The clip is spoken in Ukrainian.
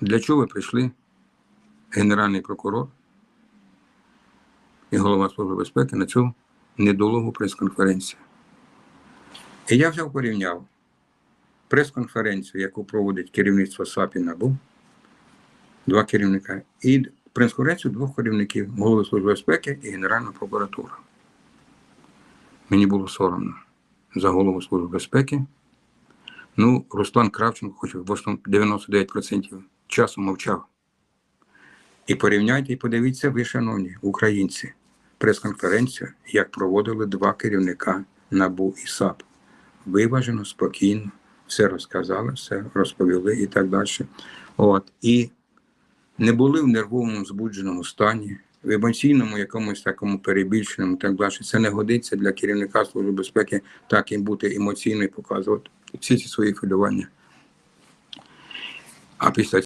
Для чого ви прийшли, Генеральний прокурор і голова Служби безпеки на цю недолугу прес-конференцію? І я взяв порівняв прес-конференцію, яку проводить керівництво САП і НАБУ, два керівника, і прес-конференцію двох керівників голови Служби безпеки і Генеральна прокуратура. Мені було соромно за голову Служби безпеки. Ну, Руслан Кравченко, хоч в основному 99% часу мовчав. І порівняйте і подивіться ви, шановні українці, прес-конференцію, як проводили два керівника НАБУ і САП. Виважено, спокійно, все розказали, все розповіли і так далі. От. І не були в нервовому збудженому стані, в емоційному якомусь такому перебільшеному, і так далі. Це не годиться для керівника Служби безпеки так і бути емоційно і показувати всі ці свої хвилювання. А після